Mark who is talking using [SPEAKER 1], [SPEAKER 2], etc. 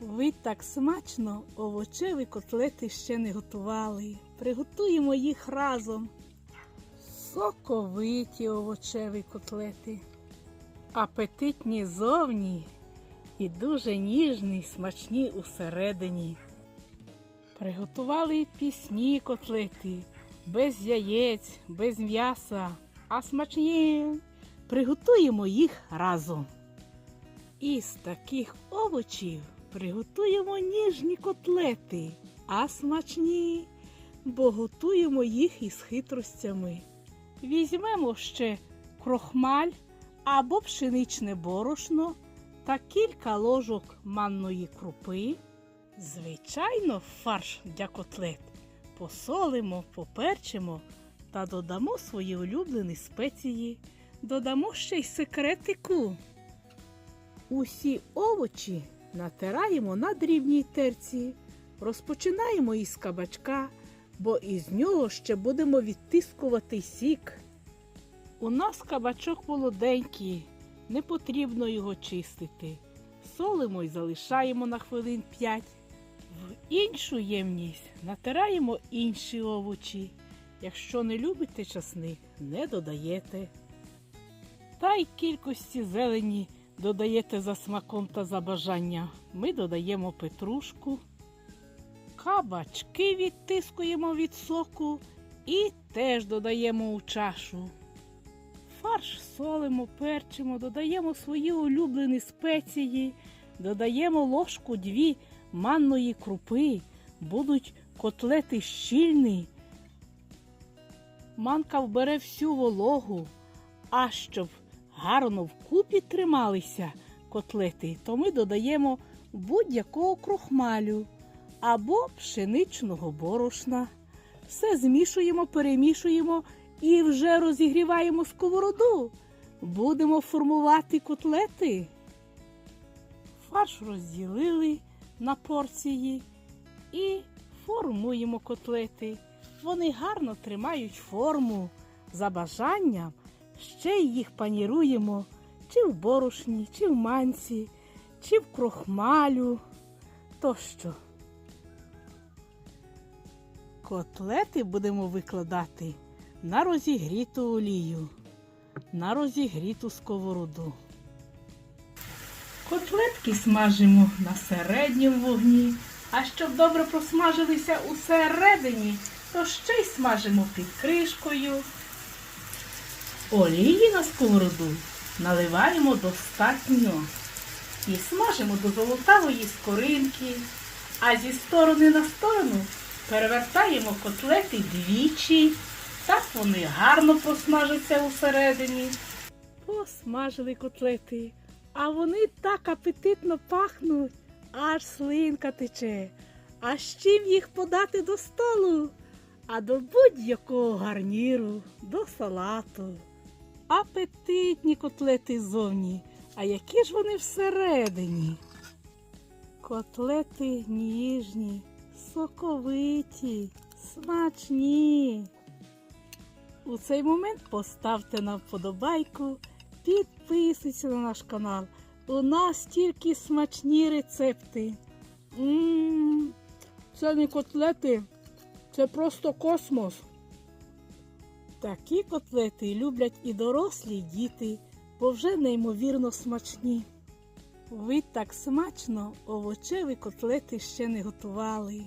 [SPEAKER 1] Ви так смачно овочеві котлети ще не готували. Приготуємо їх разом. Соковиті овочеві котлети. Апетитні зовні і дуже ніжні, смачні усередині. Приготували пісні котлети, без яєць, без м'яса, а смачні. Приготуємо їх разом. Із таких овочів приготуємо ніжні котлети, а смачні, бо готуємо їх із хитростями. Візьмемо ще крохмаль або пшеничне борошно та кілька ложок манної крупи. Звичайно, фарш для котлет посолимо, поперчимо та додамо свої улюблені спеції. Додамо ще й секретику. Усі овочі натираємо на дрібній терці. Розпочинаємо із кабачка, бо із нього ще будемо відтискувати сік. У нас кабачок молоденький, не потрібно його чистити. Солимо і залишаємо на хвилин 5. В іншу ємність натираємо інші овочі. Якщо не любите часник, не додаєте. Та й кількості зелені додаєте за смаком та за бажання. Ми додаємо петрушку, кабачки відтискуємо від соку і теж додаємо у чашу. Фарш солимо, перчимо, додаємо свої улюблені спеції, додаємо ложку дві манної крупи, будуть котлети щільні. Манка вбере всю вологу, а щоб гарно вкупі трималися котлети, то ми додаємо будь-якого крохмалю або пшеничного борошна. Все змішуємо, перемішуємо і вже розігріваємо сковороду. Будемо формувати котлети. Фарш розділили на порції і формуємо котлети. Вони гарно тримають форму за бажанням. Ще й їх паніруємо чи в борошні, чи в манці, чи в крохмалю тощо. Котлети будемо викладати на розігріту олію, на розігріту сковороду. Котлетки смажимо на середньому вогні, а щоб добре просмажилися усередині, то ще й смажимо під кришкою. Олії на сковороду наливаємо достатньо і смажимо до золотавої скоринки, а зі сторони на сторону перевертаємо котлети двічі. Так вони гарно просмажаться усередині. Посмажили котлети, а вони так апетитно пахнуть, аж слинка тече. А з чим їх подати до столу? А до будь-якого гарніру, до салату. Апетитні котлети зовні, а які ж вони всередині? Котлети ніжні, соковиті, смачні. У цей момент поставте нам вподобайку, підписуйтесь на наш канал. У нас тільки смачні рецепти. Ммм, це не котлети, це просто космос. Такі котлети люблять і дорослі і діти, бо вже неймовірно смачні. Ви так смачно овочеві котлети ще не готували.